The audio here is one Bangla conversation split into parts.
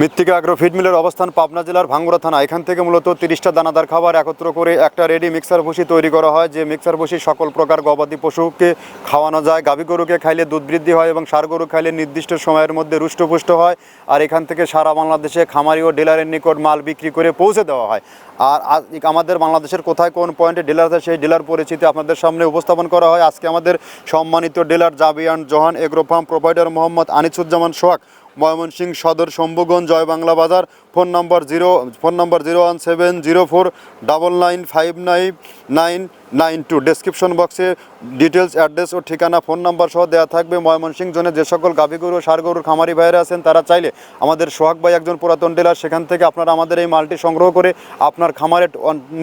মৃত্তিকা আগ্রো ফিড মিলের অবস্থান পাবনা জেলার ভাঙ্গুড়া থানা। এখান থেকে মূলত তিরিশটা দানাদার খাবার একত্র করে একটা রেডি মিক্সার ভুসি তৈরি করা হয়। যে মিক্সার ভুসি সকল প্রকার গবাদি পশুকে খাওয়ানো যায়। গাভী গরুকে খাইলে দুধ বৃদ্ধি হয় এবং সার গরু খাইলে নির্দিষ্ট সময়ের মধ্যে রুষ্টপুষ্ট হয়। আর এখান থেকে সারা বাংলাদেশে খামারি ও ডিলারের নিকট মাল বিক্রি করে পৌঁছে দেওয়া হয়। আর আমাদের বাংলাদেশের কোথায় কোন পয়েন্টে ডিলার আছে সেই ডিলার পরিচিতি আপনাদের সামনে উপস্থাপন করা হয়। আজকে আমাদের সম্মানিত dealer Jabian Johan, agro farm provider Mohammad Anisuzzaman Sohag. Mymensingh Sadar Shambhuganj Joy Bangla Bazar phone number zero, phone number zero one seven zero four double nine five nine nine nine two. Description বক্সে ডিটেলস অ্যাড্রেস ও ঠিকানা, ফোন নাম্বার সহ দেওয়া থাকবে। ময়মনসিংহ জোনে যে সকল গাভী গরু সার গরুর খামারি ভাইয়েরা আছেন, তারা চাইলে আমাদের সোহাগ ভাই একজন পুরাতন ডিলার সেখান থেকে আপনারা আমাদের এই মালটি সংগ্রহ করে আপনার খামারে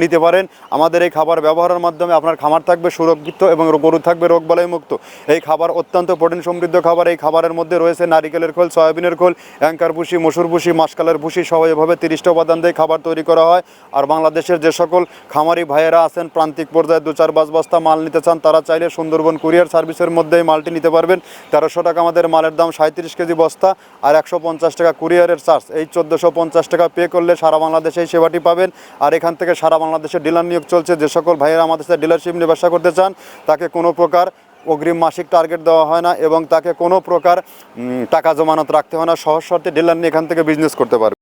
নিতে পারেন। আমাদের এই খাবার ব্যবহারের মাধ্যমে আপনার খামার থাকবে সুরক্ষিত এবং গরু থাকবে রোগবালাই মুক্ত। এই খাবার অত্যন্ত প্রোটিন সমৃদ্ধ খাবার। এই খাবারের মধ্যে রয়েছে নারিকেলের খোল, সয়াবিনের খোল, অ্যাঙ্কার ভুসি, মসুর ভুসি, মাসকালের ভুসি সহ এভাবে তিরিশটা উপাদান দিয়ে খাবার তৈরি করা হয়। আর বাংলাদেশের যে সকল খামারি ভাইয়েরা আছেন, প্রান্তিক পর্যায়ে দু চার পাঁচ বস্তা মাল নিতে চান, তারা চাইলে সুন্দরবন কুরিয়ার সার্ভিসের মধ্যে মালটি নিতে পারবেন। তেরোশো টাকা আমাদের মালের দাম সাঁত্রিশ কেজি বস্তা আর একশো পঞ্চাশ টাকা কুরিয়ারের চার্জ। এই চোদ্দোশো পঞ্চাশ টাকা পে করলে সারা বাংলাদেশে এই সেবাটি পাবেন। আর এখান থেকে সারা বাংলাদেশে ডিলার নিয়োগ চলছে। যে সকল ভাইয়েরা আমাদের সাথে ডিলারশিপ নিয়ে ব্যবসা করতে চান, তাকে কোনো প্রকার অগ্রিম মাসিক টার্গেট দেওয়া হয় না এবং তাকে কোনো প্রকার টাকা জমানত রাখতে হয় না। সহজ শর্তে ডিলার নিয়ে এখান থেকে বিজনেস করতে পারবে।